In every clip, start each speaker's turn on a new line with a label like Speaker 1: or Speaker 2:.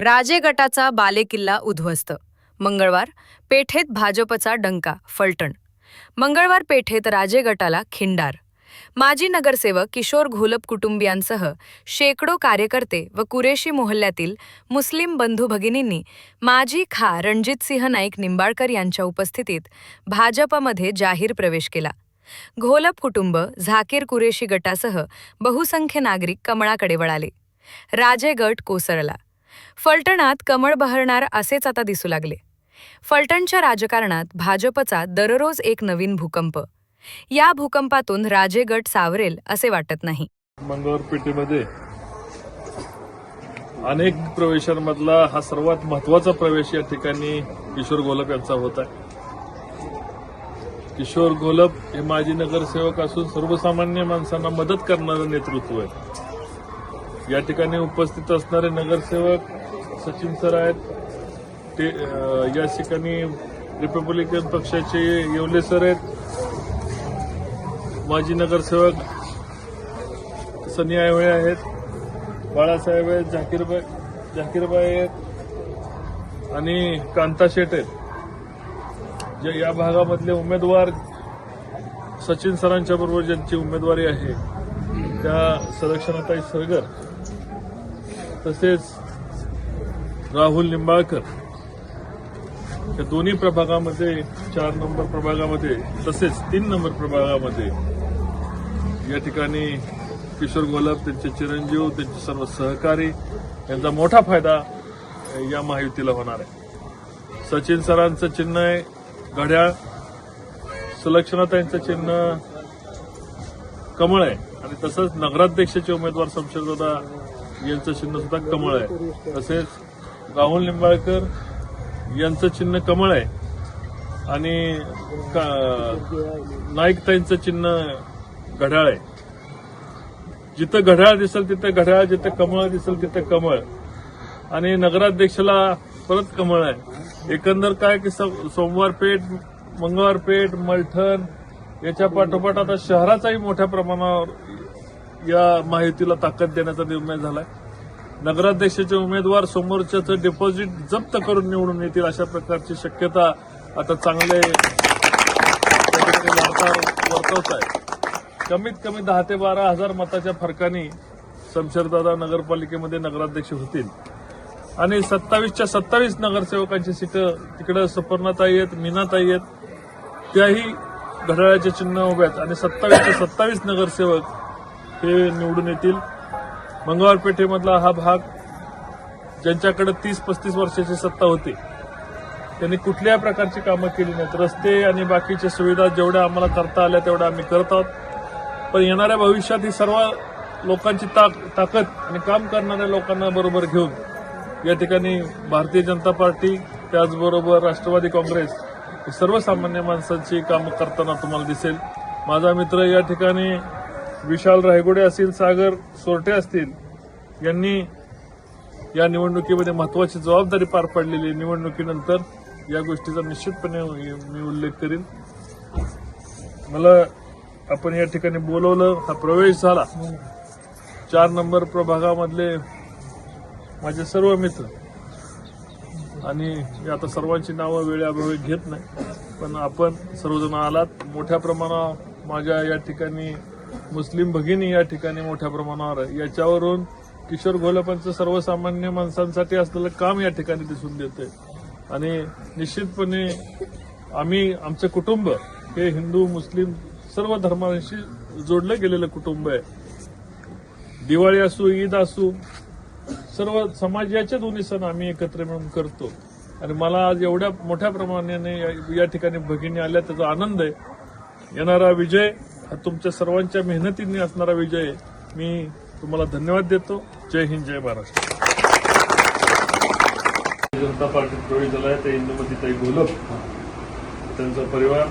Speaker 1: राजे गटाचा बालेकिल्ला उद्ध्वस्त. मंगळवार पेठेत भाजपचा डंका फलटण. मंगळवार पेठेत राजे गटाला खिंडार. माजी नगरसेवक किशोर घोलप कुटुंबियांसह शेकडो कार्यकर्ते व कुरेशी मोहल्ल्यातील मुस्लिम बंधू भगिनींनी माजी खा. रणजितसिंह नाईक निंबाळकर यांच्या उपस्थितीत भाजपमध्ये जाहीर प्रवेश केला. घोलप कुटुंब झाकीर कुरेशी गटासह बहुसंख्य नागरिक कमळाकडे वळाले. राजे गट कोसळला. फलटणात कमळ बहरणार असेच आता दिसू लागले. फलटणच्या राजकारणात भाजपचा दररोज एक नवीन भूकंप. या भूकंपातून राजे गट सावरेल असे वाटत नाही.
Speaker 2: मंगळवार पेठेमध्ये अनेक प्रवेशांमधला हा सर्वात महत्त्वाचा प्रवेश या ठिकाणी किशोर गोलप यांचा होता किशोर गोलप हे माजी नगरसेवक असून सर्वसामान्य माणसांना मदत करणारं नेतृत्व आहे. या ठिकाणी उपस्थित असणारे नगरसेवक सचिन सर आहेत. ते या ठिकाणी रिपब्लिकन पक्षाचे येवले सर आहेत. माजी नगरसेवक सनी आयवळे आहेत. बाळासाहेब आहेत झाकीरबाई झाकीरबाई आहेत आणि कांता शेट आहेत. जे या भागामधले उमेदवार सचिन सरांच्या बरोबर ज्यांची उमेदवारी आहे त्या संरक्षणाताई सरगर तसेच राहुल निंबाळकर. या दोन्ही प्रभागामध्ये चार नंबर प्रभागामध्ये तसेच तीन नंबर प्रभागामध्ये या ठिकाणी किशोर गोलाब त्यांचे चिरंजीव त्यांचे सर्व सहकारी यांचा मोठा फायदा या महायुतीला होणार आहे. सचिन सरांचं चिन्ह आहे. घड्याळ सुलक्षणाताईंचं चिन्ह कमळ आहे. आणि तसंच नगराध्यक्षाचे उमेदवार शमशेरदादा यांचं चिन्ह सुद्धा कमळ आहे. तसेच राहुल निंबाळकर यांचं चिन्ह कमळ आहे. आणि का- नाईकताईंचं चिन्ह घड्याळ आहे. जिथं घड्याळ दिसेल तिथं घड्याळ जिथं कमळ दिसेल तिथं कमळ. आणि नगराध्यक्षाला परत कमळ आहे. एकंदर काय की सोमवार पेठ मंगळवार पेठ मलठण याच्या पाठोपाठ आता शहराचाही मोठ्या प्रमाणावर या माहितीला ताकद देण्याचा निर्णय झालाय. नगराध्यक्षाचे उमेदवार समोरच्याचं डिपॉझिट जप्त करून निवडून येतील अशा प्रकारची शक्यता आता चांगले वर्तवत आहे. कमीत कमी दहा ते बारा हजार मताच्या फरकाने शमशेरदादा नगरपालिकेमध्ये नगराध्यक्ष होतील. आणि सत्तावीसच्या सत्तावीस नगरसेवकांची सीटं तिकडे सुपर्णाताई आहेत मीनाताई आहेत. त्याही घड्याळाचे चिन्ह उभ्या आहेत. आणि सत्तावीसच्या सत्तावीस नगरसेवक हे निवडून येतील. मंगळवार पेठेमधला हा भाग ज्यांच्याकडे तीस पस्तीस वर्षाची सत्ता होती त्यांनी कुठल्याही प्रकारची कामं केली नाहीत. रस्ते आणि बाकीच्या सुविधा जेवढ्या आम्हाला करता आल्या तेवढ्या आम्ही करत आहोत. पण येणाऱ्या भविष्यात ही सर्व लोकांची ताक ताकद आणि काम करणाऱ्या लोकांना बरोबर घेऊन या ठिकाणी भारतीय जनता पार्टी त्याचबरोबर राष्ट्रवादी काँग्रेस सर्वसामान्य माणसांची कामं करताना तुम्हाला दिसेल. माझा मित्र या ठिकाणी विशाल रायगुडे असतील सागर सोरटे असतील यांनी या निवडणुकीमध्ये महत्वाची जबाबदारी पार पाडलेली आहे. निवडणुकीनंतर या गोष्टीचा निश्चितपणे मी उल्लेख करीन. मला आपण या ठिकाणी बोलवलं हा प्रवेश झाला. चार नंबर प्रभागामधले माझे सर्व मित्र. आणि आता सर्वांची नावं वेळेअभावी घेत नाही पण आपण सर्वजण आलात. मोठ्या प्रमाणावर माझ्या या ठिकाणी मुस्लिम भगिनी या ठिकाणी मोठ्या प्रमाणावर आहे. याच्यावरून किशोर घोलपांचं सर्वसामान्य माणसांसाठी असलेलं काम या ठिकाणी दिसून देते आणि निश्चितपणे आम्ही आमचं कुटुंब हे हिंदू मुस्लिम सर्व धर्मांशी जोडलं गेलेलं कुटुंब आहे. दिवाळी असू ईद असू सर्व समाजाचे दोन्ही सण आम्ही एकत्र मिळून करतो. आणि मला आज एवढ्या मोठ्या प्रमाणाने या- या ठिकाणी भगिनी आल्या त्याचा आनंद आहे. येणारा विजय हा तुमच्या सर्वांच्या मेहनतीने असणारा विजय मी तुम्हाला धन्यवाद देतो. जय हिंद जय महाराष्ट्र. जनता पार्टीत प्रवेश झाला आहे ते इंदुमती ताई गोलप त्यांचा परिवार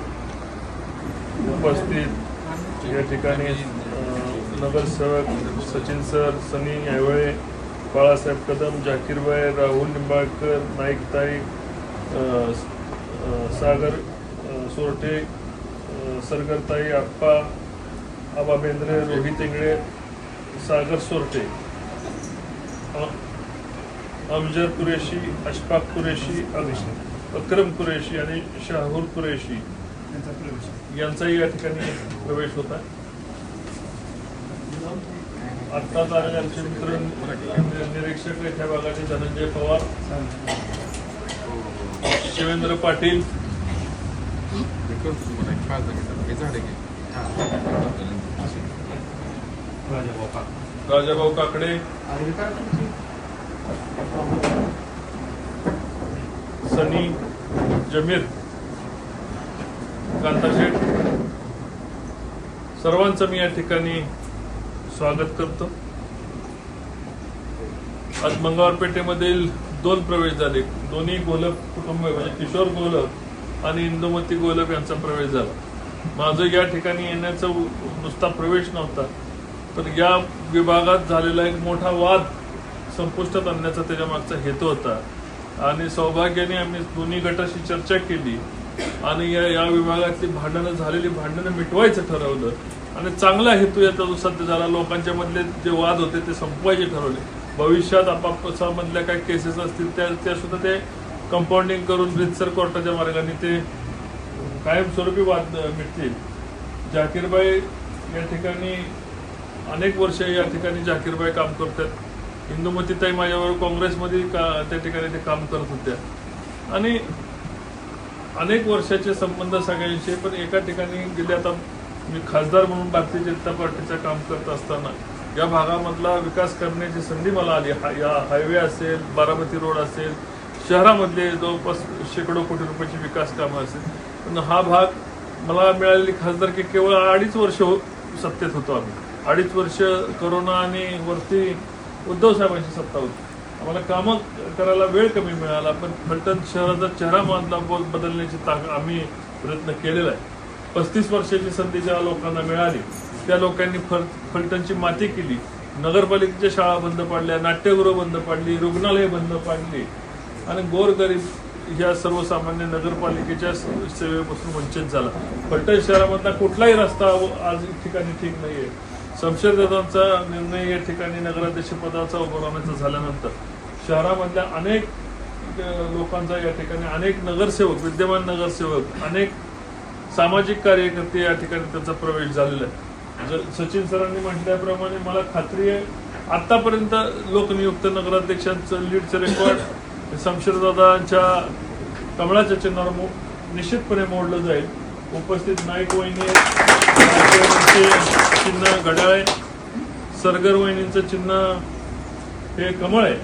Speaker 2: उपस्थित. या ठिकाणी नगरसेवक सचिन सर सनी ऐवळे बाळासाहेब कदम जाकीरबाई राहुल निंबाळकर नाईकताई अं, सागर सोरटे सरगरताई आप्पा आबा बेंद्रे रोहित इंगळे सागर सोरटे अमजद कुरेशी अशफाक कुरेशी अक्रम कुरेशी आणि शाहूर कुरेशी यांचाही या ठिकाणी प्रवेश होता. आत्ताच आलेले आमचे मित्र निरीक्षक इथल्या भागाचे धनंजय पवार शिवेंद्र पाटील राजाभाऊ काकडे सनी जमीर कांताशेठ. सर्वांचं मी या ठिकाणी स्वागत करतो. आज मंगळवारपेठेमधील दोन प्रवेश झाले. दोन्ही गोलक कुटुंब म्हणजे किशोर गोलक आणि इंदुमती गोलप यांचा प्रवेश झाला. माझं या ठिकाणी येण्याचा नुसता प्रवेश नव्हता तर या विभागात झालेला एक मोठा वाद संपुष्टात आणण्याचा त्याच्या मागचा हेतू होता. आणि सौभाग्याने आम्ही दोन्ही गटाशी चर्चा केली आणि या या विभागातली भांडणं झालेली भांडणं मिटवायचं ठरवलं. आणि चांगला हेतू याचा जो सध्या झाला लोकांच्या मधले जे वाद होते ते संपवायचे ठरवले. भविष्यात आपापसामधल्या काही केसेस असतील त्या त्या सुद्धा ते कंपाऊंडिंग करून रितसर कोर्टाच्या मार्गाने ते कायमस्वरूपी वाद मिटतील. जाकीरबाई या ठिकाणी अनेक वर्ष या ठिकाणी जाकीरबाई काम करतात. इंदुमतीताई माझ्याबरोबर काँग्रेसमध्ये का त्या ठिकाणी ते काम करत होत्या. आणि अनेक वर्षाचे संबंध सगळ्यांचे पण एका ठिकाणी गेले आता मी खासदार म्हणून भारतीय जनता पार्टीचं काम करत असताना या भागामधला विकास करण्याची संधी मला आली. हा या हायवे असेल बारामती रोड असेल शहरामधले जवळपास शेकडो कोटी रुपयाची विकास कामं असेल. पण हा भाग मला मिळालेली खासदारकी केवळ अडीच वर्ष हो- सत्तेत होतो आम्ही. अडीच वर्ष करोना आणि वरती उद्धव साहेबांची सत्ता होती. आम्हाला कामं करायला वेळ कमी मिळाला पण फलटण शहराचा चेहरा मानला बोल बदलण्याची ताक आम्ही प्रयत्न केलेला आहे. पस्तीस वर्षाची संधी ज्या लोकांना मिळाली त्या लोकांनी फल फलटणची माती केली. नगरपालिकेच्या शाळा बंद पाडल्या नाट्यगृह बंद पाडली रुग्णालय बंद पाडली. आणि गोरगरीब या सर्वसामान्य नगरपालिकेच्या सेवेपासून वंचित झाला. फलटण शहरामधला कुठलाही रस्ता आज ठिकाणी ठीक नाही नाहीये. शमशेरदादांचा निर्णय या ठिकाणी नगराध्यक्षपदाचा उभं राहण्याचा झाल्यानंतर शहरामधल्या अनेक लोकांचा या ठिकाणी अनेक नगरसेवक विद्यमान नगरसेवक अनेक सामाजिक कार्यकर्ते या ठिकाणी त्यांचा प्रवेश झालेला आहे. जर सचिन सरांनी म्हटल्याप्रमाणे मला खात्री आहे आतापर्यंत लोकनियुक्त नगराध्यक्षांचं लीडचं रेकॉर्ड शमशेरदादांच्या कमळाच्या चिन्हावर मो- निश्चितपणे मोडलं जाईल. उपस्थित नाईक वहिनी चिन्ह घड्याळ आहे सरगर वहिनींचं चिन्ह हे कमळ आहे.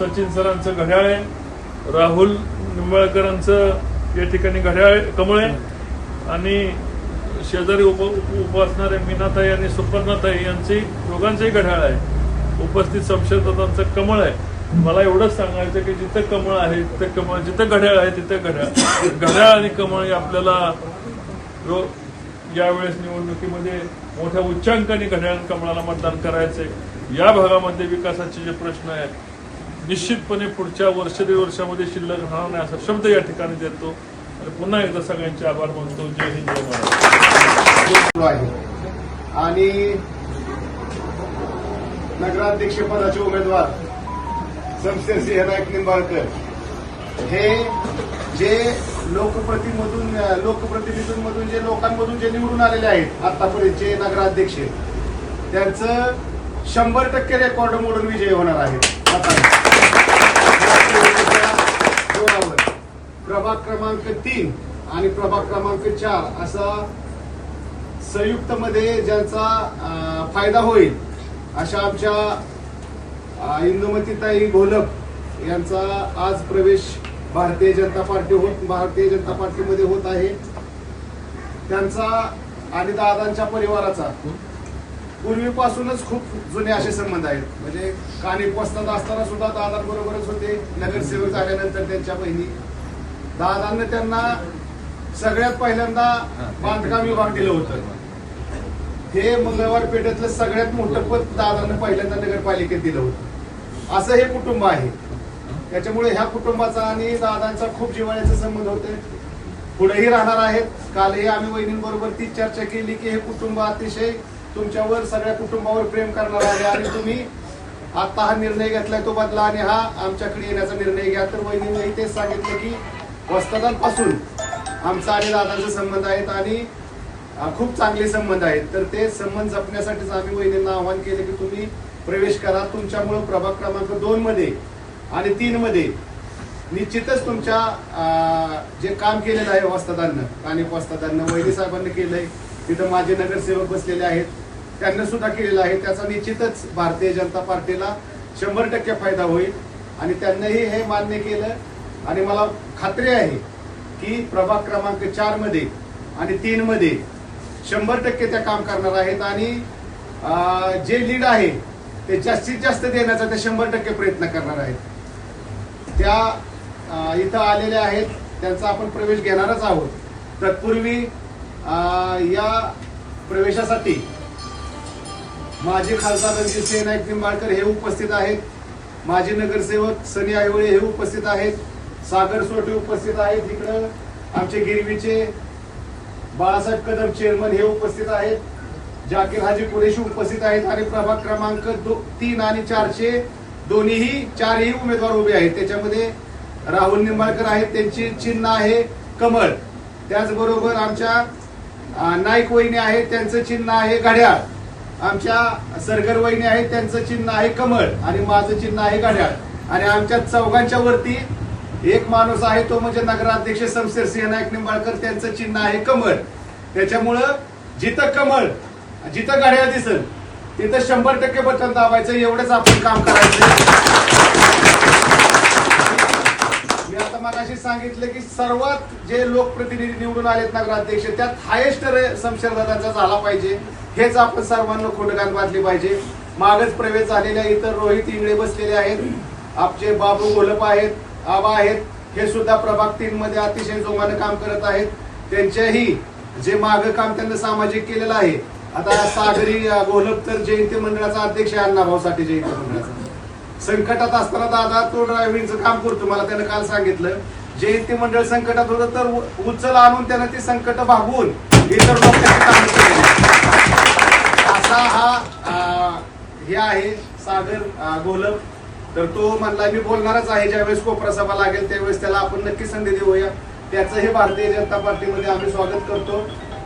Speaker 2: सचिन सरांचं घड्याळ आहे. राहुल निंबाळकरांचं या ठिकाणी घड्याळ कमळ आहे. आणि शेजारी उप उप- असणारे मीनाताई आणि सुपर्णाताई यांची दोघांचंही घड्याळ आहे. उपस्थित शमशेरदादांचं कमळ आहे. मला एवढंच सांगायचं की जिथं कमळ आहे तिथं कमळ जिथं घड्याळ आहे तिथं घड्याळ. घड्याळ आणि कमळ हे आपल्याला यावेळेस निवडणुकीमध्ये मोठ्या उच्चांकाने घड्याळ कमळाला मतदान करायचंय. या भागामध्ये विकासाचे जे प्रश्न आहेत निश्चितपणे पुढच्या वर्ष दीड वर्षामध्ये शिल्लक राहणार नाही असा शब्द या ठिकाणी देतो. आणि पुन्हा एकदा सगळ्यांचे आभार मानतो. जय हिंद जय
Speaker 3: महाराज आहे. आणि नगराध्यक्षपदाचे उमेदवार शमशेर सिंह नाईक निंबाळकर हे। जे लोकप्रतिमधून लोकप्रतिनिधींमधून जे लोकांमधून जे निवडून आलेले आहेत आतापर्यंतचे नगराध्यक्ष त्यांचं शंभर टक्के रेकॉर्ड मोडून विजय होणार आहे. प्रभाग क्रमांक तीन आणि प्रभाग क्रमांक चार असा संयुक्त मध्ये ज्यांचा फायदा होईल अशा आमच्या इंदुमतीताई घोलप यांचा आज प्रवेश भारतीय जनता पार्टी होत भारतीय जनता पार्टीमध्ये होत आहे. त्यांचा आणि दादांच्या परिवाराचा पूर्वीपासूनच खूप जुने असे संबंध आहेत. म्हणजे कानिक वस्तात असताना सुद्धा दादांबरोबरच होते. नगरसेवक झाल्यानंतर त्यांच्या बहिणी. दादांनी त्यांना सगळ्यात पहिल्यांदा बांधकाम विभाग दिलं होतं. हे मंगळवार पेठेतलं सगळ्यात मोठं पद दादांना पहिल्यांदा नगरपालिकेत दिलं होतं. असं हे कुटुंब आहे. त्याच्यामुळे ह्या कुटुंबाचा आणि दादांचा खूप जिवाळ्याचे संबंध होते. पुढेही राहणार आहेत. कालही आम्ही वहिनींबरोबर तीच चर्चा केली की हे कुटुंब अतिशय तुमच्यावर सगळ्या कुटुंबावर प्रेम करणार आहे आणि तुम्ही आता हा निर्णय घेतलाय तो बदला आणि हा आमच्याकडे येण्याचा निर्णय घ्या. तर वहिनीने तेच सांगितलं की वस्तादांपासून आमचा आणि दादांचे संबंध आहेत आणि खूप चांगले संबंध आहेत. तर ते संबंध जपण्यासाठीच आम्ही वहिनींना आवाहन केले की तुम्ही प्रवेश करा. तुमच्यामुळं प्रभाग क्रमांक दोन मध्ये आणि तीन मध्ये निश्चितच तुमच्या जे काम केलेलं आहे वस्तादांना स्थानिक वस्तादांना वैद्य साहेबांनी केलंय. तिथं माझे नगरसेवक बसलेले आहेत. त्यांना सुद्धा केलेलं आहे. त्याचा निश्चितच भारतीय जनता पार्टीला शंभर टक्के फायदा होईल. आणि त्यांनाही हे मान्य केलं. आणि मला खात्री आहे की प्रभाग क्रमांक चारमध्ये आणि तीन मध्ये शंभर टक्के त्या काम करणार आहेत. आणि जे लीड आहे ते जास्तीत जास्त देण्याचा ते शंभर टक्के प्रयत्न करणार आहेत. त्या इथं आलेल्या आहेत त्यांचा आपण प्रवेश घेणारच आहोत. तत्पूर्वी या प्रवेशासाठी माजी खासदार रणजितसिंह नाईक निंबाळकर हे उपस्थित आहेत. माजी नगरसेवक सनी आयवळे हे उपस्थित आहेत. सागर सोटे उपस्थित आहेत. इकडं आमचे गिरवीचे बाळासाहेब कदम चेअरमन हे उपस्थित आहेत. जाकीर हाजी कुरेशी उपस्थित आहेत आणि प्रभाग क्रमांक तीन आणि चारशे दोन्हीही चारही उमेदवार उभे आहेत. त्याच्यामध्ये राहुल निंबाळकर आहेत त्यांची चिन्ह आहे कमळ. त्याचबरोबर आमच्या नाईक वहिनी आहेत त्यांचं चिन्ह आहे घड्याळ. आमच्या सरगर वहिनी आहेत त्यांचं चिन्ह आहे कमळ आणि माझं चिन्ह आहे घड्याळ. आणि आमच्या चौघांच्या वरती एक माणूस आहे तो म्हणजे नगराध्यक्ष शमशेर सिंह नाईक निंबाळकर त्यांचं चिन्ह आहे कमळ. त्याच्यामुळं जिथं कमळ जिथं गाड्या दिसल तिथं शंभर टक्के बटन दाबायचं एवढंच आपण काम करायचं. मी आता मगाशी सांगितलं की सर्वात जे लोकप्रतिनिधी निवडून आलेत नगराध्यक्ष त्यात हायेस्ट शमशेरदादांचा झाला पाहिजे. हेच आपण सर्वांना खोडगान बांधली पाहिजे. मागच प्रवेश झालेल्या इतर रोहित इंगळे बसलेले आहेत. आपचे बाबू गोलप आहेत आबा आहेत. हे सुद्धा प्रभाग तीन मध्ये अतिशय जोमानं काम करत आहेत. त्यांच्याही जे माग काम त्यांना सामाजिक केलेलं आहे आता सागरी अं, तर जयंती मंडळाचा अध्यक्ष आहे अण्णाभाऊ साठे जयंती मंडळाचा. संकटात असताना दादा तो ड्रायव्हिंगचं काम करतो मला त्यानं काल सांगितलं. जयंती मंडळ संकटात होतं तर उचल आणून त्यानं ती संकट भागवून इतर लोकांची कामं केली असा हा हे आहे सागर गोलप तर तो म्हणला मी बोलणारच आहे ज्यावेळेस कोपरा सभा लागेल त्यावेळेस त्याला आपण नक्की संधी देऊया. त्याचं हे भारतीय जनता पार्टीमध्ये आम्ही स्वागत करतो.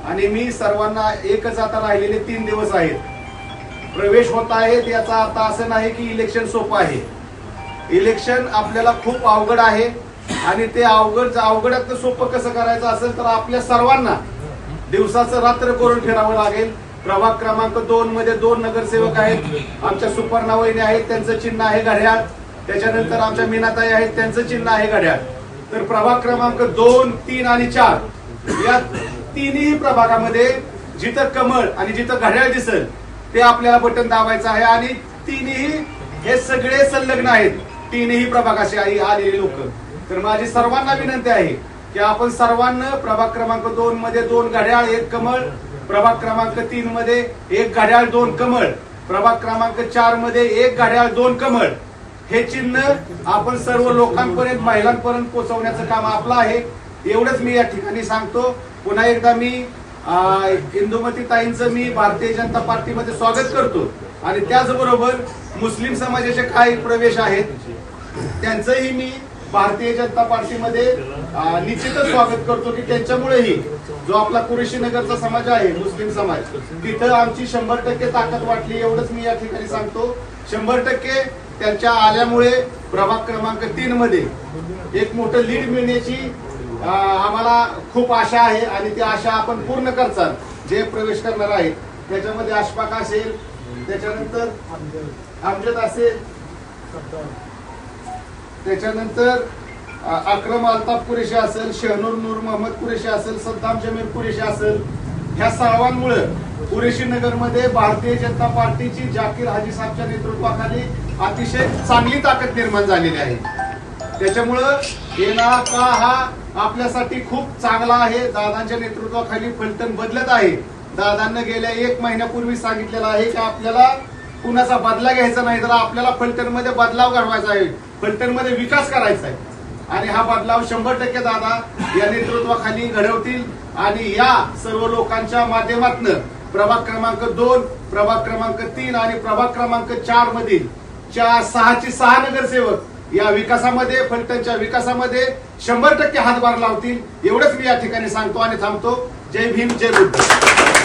Speaker 3: आणि मी सर्वांना एकच आता राहिलेले तीन दिवस आहेत. प्रवेश होत आहेत याचा अर्थ असं नाही की इलेक्शन सोपं आहे. इलेक्शन आपल्याला खूप अवघड आहे आणि ते अवघड अवघडात सोपं कसं करायचं असेल तर आपल्या सर्वांना दिवसाचं रात्र करून फिरावं लागेल. प्रभाग क्रमांक दोन मध्ये दोन नगरसेवक आहेत. आमच्या सुपर्णा वहिनी आहेत त्यांचं चिन्ह आहे घड्याळ. त्याच्यानंतर आमच्या मीनाताई आहेत त्यांचं चिन्ह आहे घड्याळ. तर प्रभाग क्रमांक दोन तीन आणि चार. या तिन्ही प्रभागामध्ये जिथं कमळ आणि जिथं घड्याळ दिसल ते आपल्याला बटन दाबायचं आहे आणि तिन्ही हे सगळे संलग्न आहेत. तीनही प्रभागाशी आई आलेले लोक. तर माझी सर्वांना विनंती आहे की आपण सर्वांना प्रभाग क्रमांक दोन मध्ये दोन घड्याळ एक कमळ. प्रभाग क्रमांक तीन मध्ये एक घड्याळ दोन कमळ. प्रभाग क्रमांक चारमध्ये एक घड्याळ दोन कमळ. हे चिन्ह आपण सर्व लोकांपर्यंत महिलांपर्यंत पोहोचवण्याचं काम आपलं आहे. एवढंच मी या ठिकाणी सांगतो. पुन्हा एकदा मी अं, इंदुमती ताईंचं मी भारतीय जनता पार्टीमध्ये स्वागत करतो. आणि त्याचबरोबर मुस्लिम समाजाचे काही प्रवेश आहेत. त्यांचंही मी भारतीय जनता पार्टीमध्ये निश्चितच स्वागत करतो की त्यांच्यामुळेही जो आपला कुरेशी नगरचा समाज आहे मुस्लिम समाज तिथं आमची शंभर टक्के ताकद वाटली एवढंच मी या ठिकाणी सांगतो. शंभर टक्के त्यांच्या आल्यामुळे प्रभाग क्रमांक तीन मध्ये एक मोठं लीड मिळण्याची आम्हाला खूप आशा आहे आणि ती आशा आपण पूर्ण करतात जे प्रवेश करणार आहेत त्याच्यामध्ये अशफाक असेल त्याच्यानंतर आमजद असेल त्याच्यानंतर अक्रम अल्ताफ कुरेशी असेल शहनूर नूर मोहम्मद कुरेशी असेल सद्दाम जमीर कुरेशी असेल ह्या सर्वांमुळे कुरेशी नगरमध्ये भारतीय जनता पार्टीची जाकीर हाजी साहेबच्या नेतृत्वाखाली अतिशय चांगली ताकद निर्माण झालेली आहे. त्याच्यामुळं येणारा काळ हा आपल्यासाठी खूप चांगला आहे. दादांच्या नेतृत्वाखाली फलटण बदलत आहे. दादांना गेल्या एक महिन्यापूर्वी सांगितलेलं आहे की आपल्याला कुणाचा बदला घ्यायचा नाही तर आपल्याला फलटणमध्ये बदलाव घडवायचा आहे. फलटणमध्ये विकास करायचा आहे. आणि हा बदलाव शंभर टक्के दादा या नेतृत्वाखाली घडवतील. आणि या सर्व लोकांच्या माध्यमातून प्रभाग क्रमांक दोन प्रभाग क्रमांक तीन आणि प्रभाग क्रमांक चार मधील चार सहाची सहा नगरसेवक या विकासामध्ये फलटणच्या विकासामध्ये शंभर टक्के हातभार लावतील एवढंच मी या ठिकाणी सांगतो आणि थांबतो. जय भीम जय बुद्ध.